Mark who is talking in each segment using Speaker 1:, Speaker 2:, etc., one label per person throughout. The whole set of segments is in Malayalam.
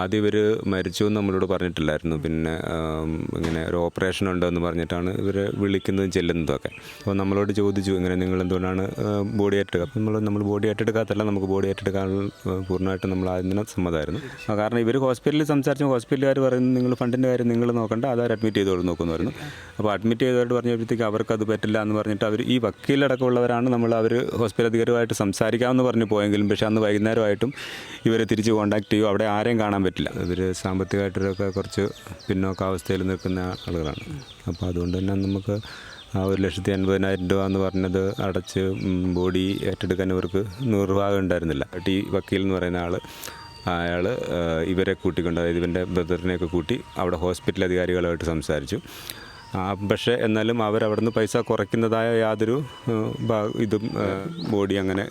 Speaker 1: ആദ്യം ഇവർ മരിച്ചു എന്ന് നമ്മളോട് പറഞ്ഞിട്ടില്ലായിരുന്നു. പിന്നെ ഇങ്ങനെ ഒരു ഓപ്പറേഷൻ ഉണ്ടെന്ന് പറഞ്ഞിട്ടാണ് ഇവർ വിളിക്കുന്നതും ചെല്ലുന്നതും ഒക്കെ. അപ്പോൾ നമ്മളോട് ചോദിച്ചു ഇങ്ങനെ നിങ്ങൾ എന്തുകൊണ്ടാണ് ബോഡി ഏറ്റെടുക്കുക അപ്പോൾ നമ്മൾ നമ്മൾ ബോഡി ഏറ്റെടുക്കാത്തല്ല നമുക്ക് ബോഡി ഏറ്റെടുക്കാൻ പൂർണമായിട്ട് നമ്മൾ ആദ്യം തന്നെ സമ്മതമായിരുന്നു. കാരണം ഇവർ ഹോസ്പിറ്റലിൽ സംസാരിച്ച ഹോസ്പിറ്റലുകാർ പറയുന്നത് നിങ്ങൾ ഫണ്ടിന്റെ കാര്യം നിങ്ങൾ നോക്കണ്ട അതാർ അഡ്മിറ്റ് ചെയ്തോളൂ നോക്കുമായിരുന്നു അപ്പോൾ അഡ്മിറ്റ് ചെയ്തവരോട് പറഞ്ഞപ്പോഴത്തേക്ക് അത് പറ്റില്ല എന്ന് പറഞ്ഞിട്ട് അവർ ഈ വക്കീലടക്കമുള്ളവരാണ് നമ്മൾ അവർ ഹോസ്പിറ്റൽ അധികാരിയുമായിട്ട് സംസാരിക്കാമെന്ന് പറഞ്ഞു പോയെങ്കിലും പക്ഷേ അന്ന് വൈകുന്നേരമായിട്ടും ഇവരെ തിരിച്ച് കോൺടാക്ട് ചെയ്യും അവിടെ ആരെയും കാണാൻ പറ്റില്ല. ഇവർ സാമ്പത്തികമായിട്ടൊക്കെ കുറച്ച് പിന്നോക്കാവസ്ഥയിൽ നിൽക്കുന്ന ആളുകളാണ്. അപ്പോൾ അതുകൊണ്ട് തന്നെ നമുക്ക് ആ ഒരു ലക്ഷത്തി അൻപതിനായിരം രൂപ എന്ന് പറഞ്ഞത് അടച്ച് ബോഡി ഏറ്റെടുക്കാൻ ഇവർക്ക് നൂറ് രൂപ ഉണ്ടായിരുന്നില്ല. ടി വക്കീൽ എന്ന് പറയുന്ന ആൾ അയാൾ ഇവരെ കൂട്ടിക്കൊണ്ട് അതായത് ഇവന്റെ ബ്രദറിനെയൊക്കെ കൂട്ടി അവിടെ ഹോസ്പിറ്റൽ അധികാരികളുമായിട്ട് സംസാരിച്ചു. പക്ഷേ എന്നാലും അവരവിടുന്ന് പൈസ കുറയ്ക്കുന്നതായ യാതൊരു ഇതും ബോഡി അങ്ങനെ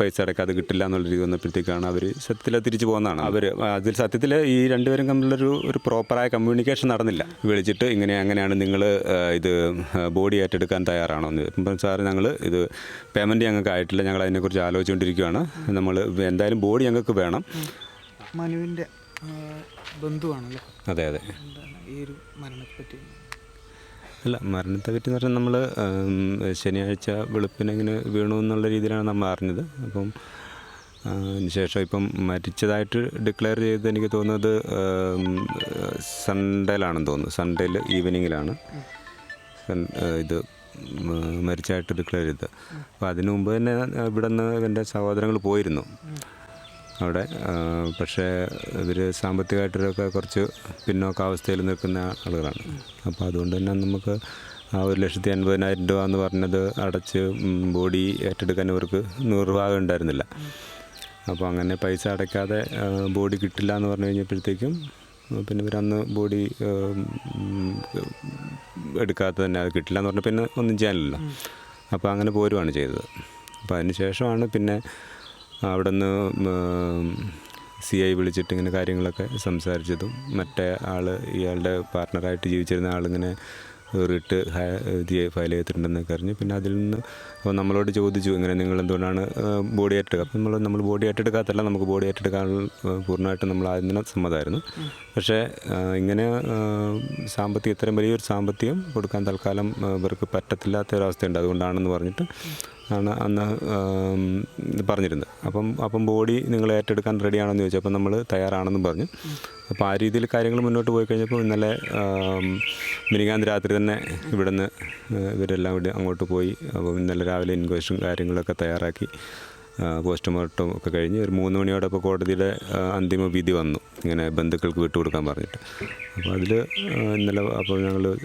Speaker 1: പൈസ അടക്കാതെ കിട്ടില്ല എന്നുള്ള രീതി വന്നപ്പോഴത്തേക്കാണ് അവർ സത്യത്തിൽ തിരിച്ചു പോകുന്നതാണ്. അവർ അതിൽ സത്യത്തിൽ ഈ രണ്ടുപേരും തമ്മിലൊരു ഒരു പ്രോപ്പറായ കമ്മ്യൂണിക്കേഷൻ നടന്നില്ല. വിളിച്ചിട്ട് ഇങ്ങനെ അങ്ങനെയാണ് നിങ്ങൾ ഇത് ബോഡി ഏറ്റെടുക്കാൻ തയ്യാറാണോ എന്ന്. ഇപ്പം സാർ ഞങ്ങൾ ഇത് പേയ്മെന്റ് ഞങ്ങൾക്ക് ആയിട്ടില്ല. ഞങ്ങൾ അതിനെക്കുറിച്ച് ആലോചിച്ചുകൊണ്ടിരിക്കുകയാണ്. നമ്മൾ എന്തായാലും ബോഡി ഞങ്ങൾക്ക് വേണം.
Speaker 2: മനുവിന്റെ ബന്ധുവാണല്ലോ?
Speaker 1: അതെ അതെ.
Speaker 2: ഈ ഒരു മരണത്തെ പറ്റി
Speaker 1: അല്ല മരണത്തെ പറ്റി എന്ന് പറഞ്ഞാൽ നമ്മൾ ശനിയാഴ്ച വെളുപ്പിനെങ്ങനെ വീണു എന്നുള്ള രീതിയിലാണ് നമ്മൾ അറിഞ്ഞത്. അപ്പം ശേഷം ഇപ്പം മരിച്ചതായിട്ട് ഡിക്ലെയർ ചെയ്ത് എനിക്ക് തോന്നുന്നത് സൺഡേയിലാണെന്ന് തോന്നുന്നു. സൺഡേയിൽ ഈവനിങ്ങിലാണ്. ഇത് മരിച്ചതായിട്ട് ഡിക്ലെയർ ചെയ്തത്. അപ്പോൾ അതിനു മുമ്പ് തന്നെ ഇവിടെ നിന്ന് എന്റെ സഹോദരങ്ങൾ പോയിരുന്നു. അവിടെ. പക്ഷേ ഇവർ സാമ്പത്തികമായിട്ടൊക്കെ കുറച്ച് പിന്നോക്കാവസ്ഥയിൽ നിൽക്കുന്ന ആളുകളാണ്. അപ്പോൾ അതുകൊണ്ട് തന്നെ നമുക്ക് ആ ഒരു ലക്ഷത്തി അൻപതിനായിരം രൂപ എന്ന് പറഞ്ഞത് അടച്ച് ബോഡി ഏറ്റെടുക്കാൻ ഇവർക്ക് നൂറ് രൂപ ഉണ്ടായിരുന്നില്ല. അപ്പോൾ അങ്ങനെ പൈസ അടയ്ക്കാതെ ബോഡി കിട്ടില്ല എന്ന് പറഞ്ഞു കഴിഞ്ഞപ്പോഴത്തേക്കും പിന്നെ പിന്നെ ഇവരന്ന് ബോഡി എടുക്കാത്ത എടുക്കാതെ തന്നെ അത് കിട്ടില്ല എന്ന് പറഞ്ഞാൽ പിന്നെ ഒന്നും ചെയ്യാനില്ല അപ്പോൾ അങ്ങനെ പോരുവാണ് ചെയ്തത്. അപ്പോൾ അതിന് ശേഷമാണ് പിന്നെ അവിടെ നിന്ന് സി ഐ വിളിച്ചിട്ട് ഇങ്ങനെ കാര്യങ്ങളൊക്കെ സംസാരിച്ചതും. മറ്റേ ആൾ ഇയാളുടെ പാർട്ട്ണറായിട്ട് ജീവിച്ചിരുന്ന ആളിങ്ങനെ റിട്ട് ഇത് ഫയൽ ചെയ്തിട്ടുണ്ടെന്നൊക്കെ അറിഞ്ഞു. പിന്നെ അതിൽ നിന്ന് അപ്പോൾ നമ്മളോട് ചോദിച്ചു ഇങ്ങനെ നിങ്ങൾ എന്തുകൊണ്ടാണ് ബോഡി ഏറ്റെടുക്കുക അപ്പോൾ നമ്മൾ നമ്മൾ ബോഡി ഏറ്റെടുക്കാത്തല്ല നമുക്ക് ബോഡി ഏറ്റെടുക്കാൻ പൂർണമായിട്ടും നമ്മൾ ആദ്യം തന്നെ സമ്മതമായിരുന്നു. പക്ഷേ ഇങ്ങനെ സാമ്പത്തിക ഇത്രയും വലിയൊരു സാമ്പത്തികം കൊടുക്കാൻ തൽക്കാലം ഇവർക്ക് പറ്റത്തില്ലാത്ത ഒരവസ്ഥയുണ്ട് അതുകൊണ്ടാണെന്ന് പറഞ്ഞിട്ട് ആണ് അന്ന് പറഞ്ഞിരുന്നത്. അപ്പം അപ്പം ബോഡി നിങ്ങൾ ഏറ്റെടുക്കാൻ റെഡിയാണെന്ന് ചോദിച്ചു. അപ്പം നമ്മൾ തയ്യാറാണെന്നും പറഞ്ഞു. അപ്പോൾ ആ രീതിയിൽ കാര്യങ്ങൾ മുന്നോട്ട് പോയി കഴിഞ്ഞപ്പോൾ ഇന്നലെ ആം, മിനിങ്ങാന്ത് രാത്രി തന്നെ ഇവിടുന്ന് ഇവരെല്ലാം കൂടി അങ്ങോട്ട് പോയി. അപ്പോൾ ഇന്നലെ രാവിലെ ഇൻക്വസ്റ്റും കാര്യങ്ങളൊക്കെ തയ്യാറാക്കി പോസ്റ്റ്മോർട്ടം ഒക്കെ കഴിഞ്ഞ് ഒരു മൂന്ന് മണിയോടെ ഇപ്പോൾ കോടതിയുടെ അന്തിമ വിധി വന്നു. ഇങ്ങനെ ബന്ധുക്കൾക്ക് വിട്ടുകൊടുക്കാൻ പറഞ്ഞിട്ട്. അപ്പോൾ അതിൽ ഇന്നലെ അപ്പോൾ ഞങ്ങൾ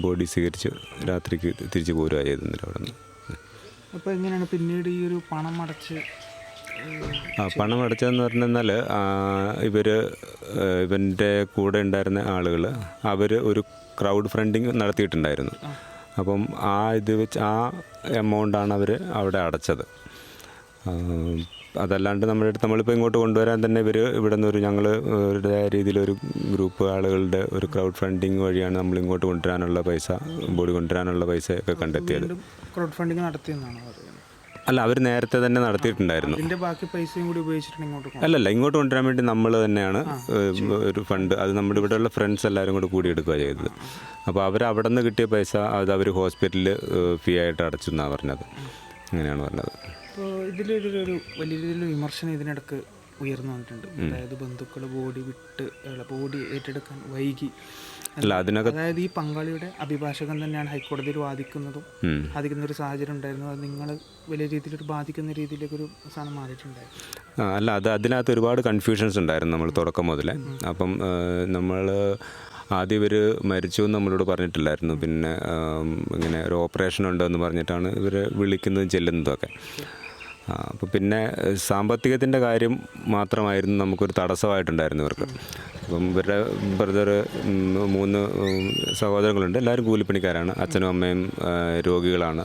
Speaker 1: ബോഡി സ്വീകരിച്ച് രാത്രിക്ക് തിരിച്ച് പോരുക ചെയ്തു ഇന്നലെ അവിടെ നിന്ന്
Speaker 2: അപ്പോൾ എങ്ങനെയാണ് പിന്നീട് ഈ ഒരു പണം അടച്ച്
Speaker 1: ആ പണം അടച്ചതെന്ന് പറഞ്ഞാൽ ഇവർ ഇവന്റെ കൂടെ ഉണ്ടായിരുന്ന ആളുകൾ അവർ ഒരു ക്രൗഡ് ഫണ്ടിങ് നടത്തിയിട്ടുണ്ടായിരുന്നു. അപ്പം ആ ഇത് വെച്ച് ആ എമൗണ്ടാണ് അവർ അവിടെ അടച്ചത്. അതല്ലാണ്ട് നമ്മുടെ അടുത്ത് നമ്മളിപ്പോൾ ഇങ്ങോട്ട് കൊണ്ടുവരാൻ തന്നെ ഇവർ ഇവിടെ നിന്ന് ഒരു ഞങ്ങൾ ഇവരുടെ രീതിയിലൊരു ഗ്രൂപ്പ് ആളുകളുടെ ഒരു ക്രൗഡ് ഫണ്ടിങ് വഴിയാണ് നമ്മൾ ഇങ്ങോട്ട് കൊണ്ടുവരാനുള്ള പൈസ ബോഡി കൊണ്ടുവരാനുള്ള പൈസ ഒക്കെ
Speaker 2: കണ്ടെത്തിയത് ക്രൗഡ് ഫണ്ടിങ് നടത്തിയെന്നാണ്
Speaker 1: അല്ല അവർ നേരത്തെ തന്നെ നടത്തിയിട്ടുണ്ടായിരുന്നു.
Speaker 2: ബാക്കി പൈസയും കൂടി ഉപയോഗിച്ചിട്ടുണ്ട്.
Speaker 1: അല്ലല്ല ഇങ്ങോട്ട് കൊണ്ടുവരാൻ വേണ്ടി നമ്മൾ തന്നെയാണ് ഒരു ഫണ്ട് അത് നമ്മുടെ ഇവിടെയുള്ള ഫ്രണ്ട്സ് എല്ലാവരും കൂടി കൂടി എടുക്കുക ചെയ്തത്. അപ്പോൾ അവർ അവിടെ നിന്ന് കിട്ടിയ പൈസ അത് അവർ ഹോസ്പിറ്റലിൽ ഫീ ആയിട്ട് അടച്ചു എന്നാണ് പറഞ്ഞത്. അങ്ങനെയാണ് പറഞ്ഞത്.
Speaker 2: ഇതിലൊരു വലിയ രീതിയിലുള്ള വിമർശനം ഇതിനിടക്ക് ഉയർന്നു വന്നിട്ടുണ്ട്. അതായത് ബന്ധുക്കൾ ബോഡി വിട്ട് ബോഡി ഏറ്റെടുക്കാൻ വൈകി.
Speaker 1: അല്ല അതിനകത്ത്
Speaker 2: അതായത് ഈ പങ്കാളിയുടെ അഭിഭാഷകൻ തന്നെയാണ് ഹൈക്കോടതിയിൽ വാദിക്കുന്നതും
Speaker 1: വാദിക്കുന്ന
Speaker 2: ബാധിക്കുന്ന ഒരു സാഹചര്യം ഉണ്ടായിരുന്നു. അത് നിങ്ങൾ വലിയ രീതിയിൽ ബാധിക്കുന്ന രീതിയിലേക്ക് ഒരു സാധനം മാറിയിട്ടുണ്ടായിരുന്നു
Speaker 1: അല്ല അത് അതിനകത്ത് ഒരുപാട് കൺഫ്യൂഷൻസ് ഉണ്ടായിരുന്നു നമ്മൾ തുടക്കം മുതലേ. അപ്പം നമ്മൾ ആദ്യം ഇവർ മരിച്ചു എന്ന് നമ്മളോട് പറഞ്ഞിട്ടില്ലായിരുന്നു. പിന്നെ ഇങ്ങനെ ഒരു ഓപ്പറേഷൻ ഉണ്ടെന്ന് പറഞ്ഞിട്ടാണ് ഇവർ വിളിക്കുന്നതും ചെല്ലുന്നതും ഒക്കെ. അപ്പോൾ പിന്നെ സാമ്പത്തികത്തിന്റെ കാര്യം മാത്രമായിരുന്നു നമുക്കൊരു തടസ്സമായിട്ടുണ്ടായിരുന്നു ഇവർക്ക്. അപ്പം ഇവരുടെ ബ്രദർ മൂന്ന് സഹോദരങ്ങളുണ്ട്. എല്ലാവരും കൂലിപ്പണിക്കാരാണ്. അച്ഛനും അമ്മയും രോഗികളാണ്.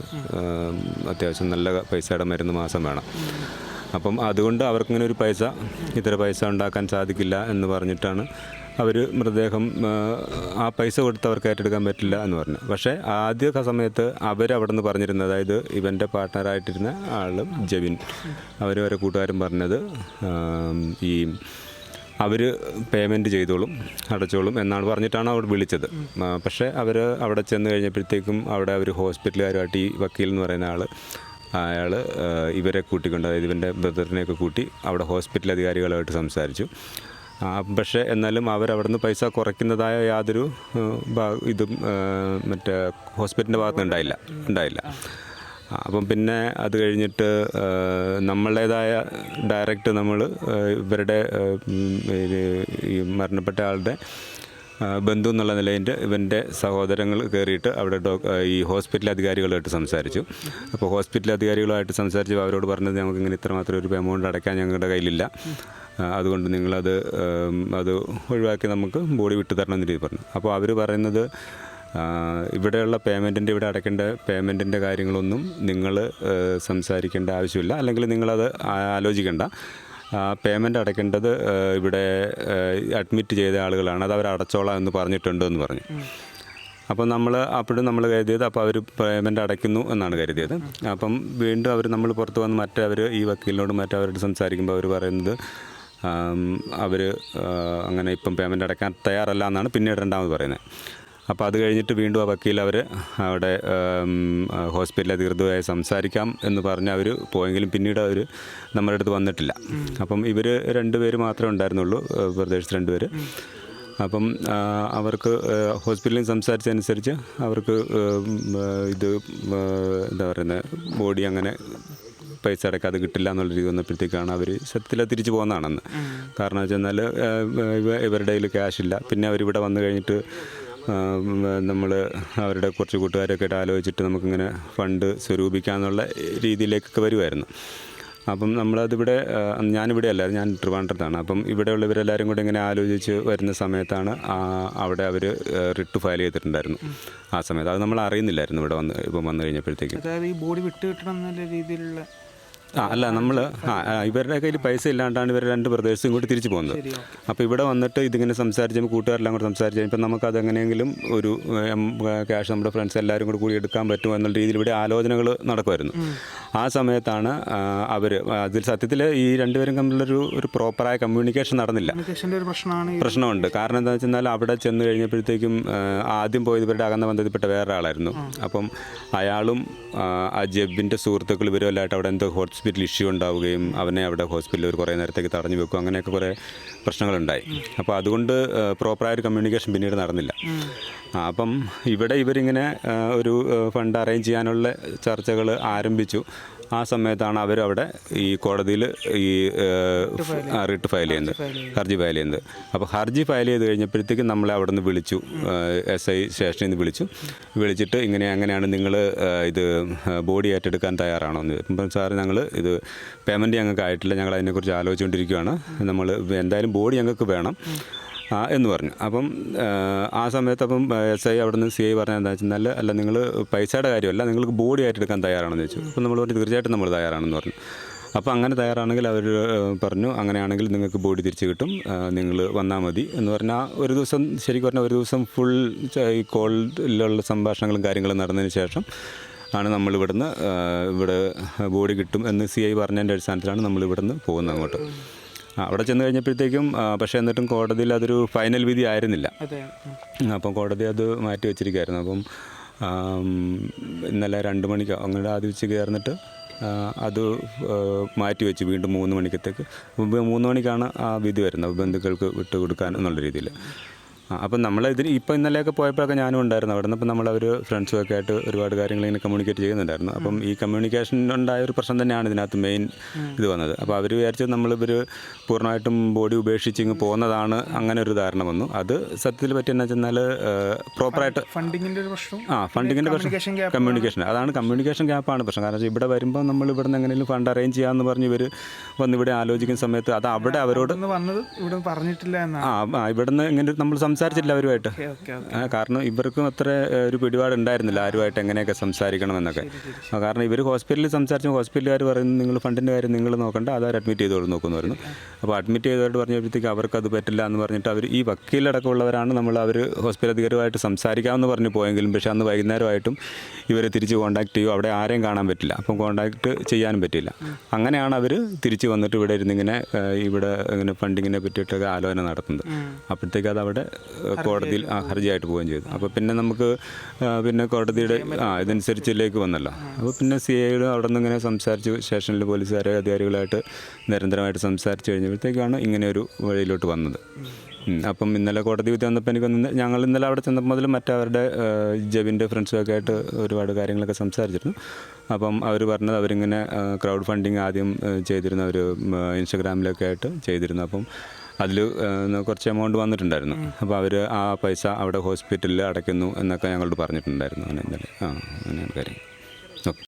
Speaker 1: അത്യാവശ്യം നല്ല പൈസയുടെ മരുന്ന് മാസം വേണം. അപ്പം അതുകൊണ്ട് അവർക്കിങ്ങനെ ഒരു പൈസ ഇത്ര പൈസ ഉണ്ടാക്കാൻ സാധിക്കില്ല എന്ന് പറഞ്ഞിട്ടാണ് അവർ മൃതദേഹം ആ, പൈസ കൊടുത്ത് അവർക്ക് ഏറ്റെടുക്കാൻ പറ്റില്ല എന്ന് പറഞ്ഞു. പക്ഷേ ആദ്യ സമയത്ത് അവരവിടെ നിന്ന് പറഞ്ഞിരുന്നത് അതായത് ഇവന്റെ പാർട്ട്ണറായിട്ടിരുന്ന ആളും ജവിൻ. അവർ വരെ കൂട്ടുകാരും പറഞ്ഞത് ഈ അവർ പേയ്മെന്റ് ചെയ്തോളും അടച്ചോളും എന്നാണ് പറഞ്ഞിട്ടാണ് അവിടെ വിളിച്ചത്. പക്ഷേ അവർ അവിടെ ചെന്ന് കഴിഞ്ഞപ്പോഴത്തേക്കും അവിടെ അവർ ഹോസ്പിറ്റലുകാരുമായിട്ട് ഈ വക്കീൽ എന്ന് പറയുന്ന ആൾ അയാൾ ഇവരെ കൂട്ടിക്കൊണ്ട് അതായത് ഇവന്റെ ബ്രദറിനെയൊക്കെ കൂട്ടി അവിടെ ഹോസ്പിറ്റൽ അധികാരികളായിട്ട് സംസാരിച്ചു. പക്ഷേ എന്നാലും അവരവിടെ നിന്ന് പൈസ കുറയ്ക്കുന്നതായ യാതൊരു ഇതും മറ്റേ ഹോസ്പിറ്റലിന്റെ ഭാഗത്ത് ഉണ്ടായില്ല ഉണ്ടായില്ല. അപ്പം പിന്നെ അത് കഴിഞ്ഞിട്ട് നമ്മളുടേതായ ഡയറക്റ്റ് നമ്മൾ ഇവരുടെ ഈ മരണപ്പെട്ട ആളുടെ ബന്ധു എന്നുള്ള നിലയിൽ ഇവന്റെ സഹോദരങ്ങൾ കയറിയിട്ട് അവിടെ ഡോ ഈ ഹോസ്പിറ്റൽ അധികാരികളുമായിട്ട് സംസാരിച്ചു. അപ്പോൾ ഹോസ്പിറ്റൽ അധികാരികളുമായിട്ട് സംസാരിച്ചു അവരോട് പറഞ്ഞത് ഞങ്ങൾക്ക് ഇങ്ങനെ ഇത്രമാത്രം ഒരു എമൗണ്ട് അടയ്ക്കാൻ ഞങ്ങളുടെ കയ്യിലില്ല. അതുകൊണ്ട് നിങ്ങളത് അത് ഒഴിവാക്കി നമുക്ക് ബോഡി വിട്ടു തരണം എന്ന് രീതി പറഞ്ഞു. അപ്പോൾ അവർ പറയുന്നത് ഇവിടെയുള്ള പേയ്മെന്റിന്റെ ഇവിടെ അടയ്ക്കേണ്ട പേയ്മെന്റിന്റെ കാര്യങ്ങളൊന്നും നിങ്ങൾ സംസാരിക്കേണ്ട ആവശ്യമില്ല. അല്ലെങ്കിൽ നിങ്ങളത് ആലോചിക്കേണ്ട. പേയ്മെന്റ് അടയ്ക്കേണ്ടത് ഇവിടെ അഡ്മിറ്റ് ചെയ്ത ആളുകളാണ്. അത് അവർ അടച്ചോളാം എന്ന് പറഞ്ഞിട്ടുണ്ട് എന്ന് പറഞ്ഞു. അപ്പം നമ്മൾ അപ്പോഴും നമ്മൾ കരുതിയത് അപ്പോൾ അവർ പേയ്മെന്റ് അടയ്ക്കുന്നു എന്നാണ് കരുതിയത്. അപ്പം വീണ്ടും അവർ നമ്മൾ പുറത്ത് വന്ന് മറ്റേ അവർ ഈ വക്കീലിനോട് മറ്റേ അവരോട് സംസാരിക്കുമ്പോൾ അവർ പറയുന്നത് അവർ അങ്ങനെ ഇപ്പം പേയ്മെന്റ് അടയ്ക്കാൻ തയ്യാറല്ല എന്നാണ് പിന്നീട് രണ്ടാമത് പറയുന്നത്. അപ്പോൾ അത് കഴിഞ്ഞിട്ട് വീണ്ടും ആ വക്കീൽ അവർ അവിടെ ഹോസ്പിറ്റലിൽ അധികൃതമായി സംസാരിക്കാം എന്ന് പറഞ്ഞ് അവർ പോയെങ്കിലും പിന്നീട് അവർ നമ്മുടെ അടുത്ത് വന്നിട്ടില്ല. അപ്പം ഇവർ രണ്ടുപേർ മാത്രമേ ഉണ്ടായിരുന്നുള്ളൂ പ്രദേശത്ത് രണ്ടുപേർ അപ്പം അവർക്ക് ഹോസ്പിറ്റലിൽ സംസാരിച്ചതനുസരിച്ച് അവർക്ക് ഇത് എന്താ പറയുന്നത് ബോഡി അങ്ങനെ പൈസ അടക്കാതെ കിട്ടില്ല എന്നുള്ള രീതി വന്നപ്പോഴത്തേക്കാണ് അവർ സത്യത്തിൽ തിരിച്ചു പോകുന്നതാണെന്ന് കാരണം വെച്ചെന്നാൽ ഇവരുടെ കയ്യിൽ ക്യാഷ് ഇല്ല. പിന്നെ അവരിവിടെ വന്നു കഴിഞ്ഞിട്ട് നമ്മൾ അവരുടെ കുറച്ച് കൂട്ടുകാരൊക്കെ ആയിട്ട് ആലോചിച്ചിട്ട് നമുക്കിങ്ങനെ ഫണ്ട് സ്വരൂപിക്കാമെന്നുള്ള രീതിയിലേക്കൊക്കെ വരുമായിരുന്നു അപ്പം നമ്മളതിവിടെ ഞാനിവിടെ അല്ല ഞാൻ ട്രിവാൻഡ്രത്താണ്. അപ്പം ഇവിടെയുള്ളവരെല്ലാവരും കൂടെ ഇങ്ങനെ ആലോചിച്ച് വരുന്ന സമയത്താണ് അവിടെ അവർ റിട്ട് ഫയൽ ചെയ്തിട്ടുണ്ടായിരുന്നു. ആ സമയത്ത്. അത് നമ്മൾ അറിയുന്നില്ലായിരുന്നു ഇവിടെ വന്ന് ഇപ്പം വന്നു കഴിഞ്ഞപ്പോഴത്തേക്കും.
Speaker 2: അതായത് ഈ ബോഡി വിട്ട് കിട്ടണം എന്നുള്ള രീതിയിലുള്ള
Speaker 1: ആ അല്ല നമ്മൾ ആ ഇവരുടെ കയ്യിൽ പൈസ ഇല്ലാണ്ടാണ് ഇവർ രണ്ട് പ്രദേശത്തും കൂടി തിരിച്ചു പോകുന്നത്. അപ്പോൾ ഇവിടെ വന്നിട്ട് ഇതിങ്ങനെ സംസാരിച്ച് കൂട്ടുകാരെല്ലാം കൂടെ സംസാരിച്ച് ഇപ്പം നമുക്കത് എങ്ങനെയെങ്കിലും ഒരു ക്യാഷ് നമ്മുടെ ഫ്രണ്ട്സ് എല്ലാവരും കൂടി കൂടി എടുക്കാൻ പറ്റുമോ എന്നുള്ള രീതിയിൽ ഇവിടെ ആലോചനകൾ നടക്കുമായിരുന്നു. ആ സമയത്താണ് അവർ അതിൽ സത്യത്തിൽ ഈ രണ്ടുപേരും തമ്മിലൊരു ഒരു പ്രോപ്പറായ കമ്മ്യൂണിക്കേഷൻ നടന്നില്ല. പ്രശ്നമുണ്ട്. കാരണം എന്താണെന്ന് വെച്ചാൽ അവിടെ ചെന്ന് കഴിഞ്ഞപ്പോഴത്തേക്കും ആദ്യം പോയത് ഇവരുടെ അകന്ന ബന്ധത്തിൽപ്പെട്ട വേറെ ആളായിരുന്നു അപ്പം അയാളും ആ, ജെബിന്റെ സുഹൃത്തുക്കൾ എല്ലാമായിട്ട് അവിടെ എന്തോ ഹോസ്പിറ്റൽ ഇഷ്യൂ ഉണ്ടാവുകയും അവനെ അവിടെ ഹോസ്പിറ്റലിൽ ഒരു കുറേ നേരത്തേക്ക് തടഞ്ഞു വെക്കും അങ്ങനെയൊക്കെ കുറേ പ്രശ്നങ്ങളുണ്ടായി. അപ്പോൾ അതുകൊണ്ട് പ്രോപ്പറായൊരു കമ്മ്യൂണിക്കേഷൻ പിന്നീട് നടന്നില്ല. അപ്പം ഇവിടെ ഇവരിങ്ങനെ ഒരു ഫണ്ട് അറേഞ്ച് ചെയ്യാനുള്ള ചർച്ചകൾ ആരംഭിച്ചു. ആ സമയത്താണ് അവർ അവിടെ ഈ കോടതിയിൽ ഈ റിട്ട് ഫയൽ ചെയ്യുന്നത് ഹർജി ഫയൽ ചെയ്യുന്നത് അപ്പോൾ ഹർജി ഫയൽ ചെയ്ത് കഴിഞ്ഞപ്പോഴത്തേക്കും നമ്മളെ അവിടെ നിന്ന് വിളിച്ചു എസ് ഐ സ്റ്റേഷനിൽ നിന്ന് വിളിച്ചു. വിളിച്ചിട്ട് ഇങ്ങനെ അങ്ങനെയാണ് നിങ്ങൾ ഇത് ബോഡി ഏറ്റെടുക്കാൻ തയ്യാറാണോ എന്ന് ഇപ്പം സാർ ഞങ്ങൾ ഇത് പേയ്മെന്റ് ഞങ്ങൾക്ക് ആയിട്ടില്ല. ഞങ്ങൾ അതിനെക്കുറിച്ച് ആലോചിച്ചുകൊണ്ടിരിക്കുകയാണ് നമ്മൾ എന്തായാലും ബോഡി ഞങ്ങൾക്ക് വേണം. എന്ന് പറഞ്ഞു. അപ്പം ആ, സമയത്ത് അപ്പം എസ് ഐ അവിടെ നിന്ന് സി ഐ പറഞ്ഞാൽ എന്താ വെച്ചാൽ നല്ല അല്ല നിങ്ങൾ പൈസയുടെ കാര്യമല്ല നിങ്ങൾക്ക് ബോഡി ആയിട്ട് എടുക്കാൻ തയ്യാറാണെന്ന് ചോദിച്ചു. അപ്പം നമ്മൾ പറഞ്ഞു തീർച്ചയായിട്ടും നമ്മൾ തയ്യാറാണെന്ന് പറഞ്ഞു. അപ്പോൾ അങ്ങനെ തയ്യാറാണെങ്കിൽ അവർ പറഞ്ഞു അങ്ങനെയാണെങ്കിൽ നിങ്ങൾക്ക് ബോഡി തിരിച്ച് കിട്ടും നിങ്ങൾ വന്നാൽ മതി എന്ന് പറഞ്ഞാൽ ഒരു ദിവസം ശരിക്കും പറഞ്ഞാൽ ഒരു ദിവസം ഫുൾ ഈ കോളിലുള്ള സംഭാഷണങ്ങളും കാര്യങ്ങളും നടന്നതിന് ശേഷം ആണ് നമ്മൾ ഇവിടുന്ന് ഇവിടെ ബോഡി കിട്ടും എന്ന് സി ഐ പറഞ്ഞതിന്റെ അടിസ്ഥാനത്തിലാണ് നമ്മൾ ഇവിടുന്ന് പോകുന്നത് അങ്ങോട്ട്. അവിടെ ചെന്ന് കഴിഞ്ഞപ്പോഴത്തേക്കും പക്ഷേ എന്നിട്ടും കോടതിയിൽ അതൊരു ഫൈനൽ വിധി ആയിരുന്നില്ല. അപ്പം കോടതി അത് മാറ്റി വെച്ചിരിക്കുകയായിരുന്നു. അപ്പം ഇന്നലെ രണ്ട് മണിക്ക് അങ്ങനെ ആദ്യം ഉച്ചയ്ക്ക് ചേർന്നിട്ട് അത് മാറ്റി വെച്ച് വീണ്ടും മൂന്ന് മണിക്കത്തേക്ക്. മുമ്പ് മൂന്ന് മണിക്കാണ് ആ വിധി വരുന്നത് ബന്ധുക്കൾക്ക് വിട്ടുകൊടുക്കാൻ എന്നുള്ള രീതിയിൽ. ആ, അപ്പം നമ്മൾ ഇതിന് ഇപ്പം ഇന്നലെയൊക്കെ പോയപ്പോഴൊക്കെ ഞാനും ഉണ്ടായിരുന്നു അവിടെ നിന്ന് അപ്പം നമ്മളവർ ഫ്രണ്ട്സും ഒക്കെ ആയിട്ട് ഒരുപാട് കാര്യങ്ങൾ ഇങ്ങനെ കമ്മ്യൂണിക്കേറ്റ് ചെയ്യുന്നുണ്ടായിരുന്നു. അപ്പം ഈ കമ്മ്യൂണിക്കേഷൻ ഉണ്ടായ ഒരു പ്രശ്നം തന്നെയാണ് ഇതിനകത്ത് മെയിൻ ഇത് വന്നത്. അപ്പോൾ അവർ വിചാരിച്ചത് നമ്മളിവർ പൂർണമായിട്ടും ബോഡി ഉപേക്ഷിച്ച് ഇങ്ങ് പോകുന്നതാണ് അങ്ങനെ ഒരു ധാരണ വന്നു. അത് സത്യത്തിൽ പറ്റിയെന്ന് വെച്ചാൽ പ്രോപ്പറായിട്ട്
Speaker 2: ഫണ്ടിങ്ങിന്റെ ഒരു പ്രശ്നം?
Speaker 1: ആ ഫണ്ടിങ്ങിന്റെ പ്രശ്നം.
Speaker 2: കമ്മ്യൂണിക്കേഷൻ
Speaker 1: അതാണ് കമ്മ്യൂണിക്കേഷൻ ഗ്യാപ്പാണ് പ്രശ്നം. കാരണം വെച്ചാൽ ഇവിടെ വരുമ്പോൾ നമ്മൾ ഇവിടെ നിന്ന് എങ്ങനെയും ഫണ്ട് അറേഞ്ച് ചെയ്യാമെന്ന് പറഞ്ഞ് ഇവർ വന്ന് ഇവിടെ ആലോചിക്കുന്ന സമയത്ത് അത് അവിടെ അവരോട്
Speaker 2: വന്നത് ഇവിടെ പറഞ്ഞിട്ടില്ല എന്നാണ്.
Speaker 1: ആ ഇവിടെ ഇവിടുന്ന് ഇങ്ങനെ നമ്മൾ സംസാരിച്ചില്ല അവരുമായിട്ട്. കാരണം ഇവർക്കും അത്ര ഒരു പിടിപാടുണ്ടായിരുന്നില്ല ആരുമായിട്ട് എങ്ങനെയൊക്കെ സംസാരിക്കണമെന്നൊക്കെ എന്നൊക്കെ. കാരണം ഇവർ ഹോസ്പിറ്റലിൽ സംസാരിച്ച ഹോസ്പിറ്റലുകാർ പറയുന്നു നിങ്ങൾ ഫണ്ടിന്റെ കാര്യം നിങ്ങൾ നോക്കണ്ട അതാർ അഡ്മിറ്റ് ചെയ്തോളൂ നോക്കുന്നവരുന്നു അപ്പോൾ അഡ്മിറ്റ് ചെയ്തവരോട് പറഞ്ഞപ്പോഴത്തേക്ക് അവർക്ക് അത് പറ്റില്ല എന്ന് പറഞ്ഞിട്ട് അവർ ഈ വക്കീലടക്കമുള്ളവരാണ് നമ്മൾ അവർ ഹോസ്പിറ്റൽ അധികാരിയുമായിട്ട് സംസാരിക്കാമെന്ന് പറഞ്ഞു പോയെങ്കിലും പക്ഷേ അന്ന് വൈകുന്നേരമായിട്ടും ഇവരെ തിരിച്ച് കോൺടാക്ട് ചെയ്യും അവിടെ ആരെയും കാണാൻ പറ്റില്ല. അപ്പം കോൺടാക്ട് ചെയ്യാനും പറ്റില്ല. അങ്ങനെയാണ് അവർ തിരിച്ച് വന്നിട്ട് ഇവിടെ ഇരുന്നിങ്ങനെ ഇവിടെ ഇങ്ങനെ ഫണ്ടിങ്ങിനെ പറ്റിയിട്ടൊക്കെ ആലോചന നടത്തുന്നത്. അപ്പോഴത്തേക്ക് അത് അവിടെ കോടതിയിൽ ആ, ഹർജിയായിട്ട് പോവുകയും ചെയ്തു. അപ്പോൾ പിന്നെ നമുക്ക് പിന്നെ കോടതിയുടെ ആ ഇതനുസരിച്ചിലേക്ക് വന്നല്ലോ. അപ്പോൾ പിന്നെ സി ഐയുടെ അവിടെ നിന്ന് ഇങ്ങനെ സംസാരിച്ച്. സ്റ്റേഷനിൽ പോലീസുകാരെ അധികാരികളായിട്ട് നിരന്തരമായിട്ട് സംസാരിച്ച് കഴിഞ്ഞപ്പോഴത്തേക്കാണ് ഇങ്ങനെ ഒരു വഴിയിലോട്ട് വന്നത്. അപ്പം ഇന്നലെ കോടതി വിധി വന്നപ്പോൾ എനിക്ക് തോന്നുന്നു ഞങ്ങൾ ഇന്നലെ അവിടെ ചെന്നപ്പോൾ മുതൽ മറ്റവരുടെ ജബിന്റെ ഫ്രണ്ട്സുമൊക്കെ ആയിട്ട് ഒരുപാട് കാര്യങ്ങളൊക്കെ സംസാരിച്ചിരുന്നു. അപ്പം അവർ പറഞ്ഞത് അവരിങ്ങനെ ക്രൗഡ് ഫണ്ടിങ് ആദ്യം ചെയ്തിരുന്നു അവർ ഇൻസ്റ്റഗ്രാമിലൊക്കെ ആയിട്ട് ചെയ്തിരുന്നു. അപ്പം അതിൽ കുറച്ച് എമൗണ്ട് വന്നിട്ടുണ്ടായിരുന്നു. അപ്പോൾ അവർ ആ പൈസ അവിടെ ഹോസ്പിറ്റലിൽ അടയ്ക്കുന്നു എന്നൊക്കെ ഞങ്ങളോട് പറഞ്ഞിട്ടുണ്ടായിരുന്നു. അങ്ങനെ ആ അങ്ങനെയാണ് കാര്യം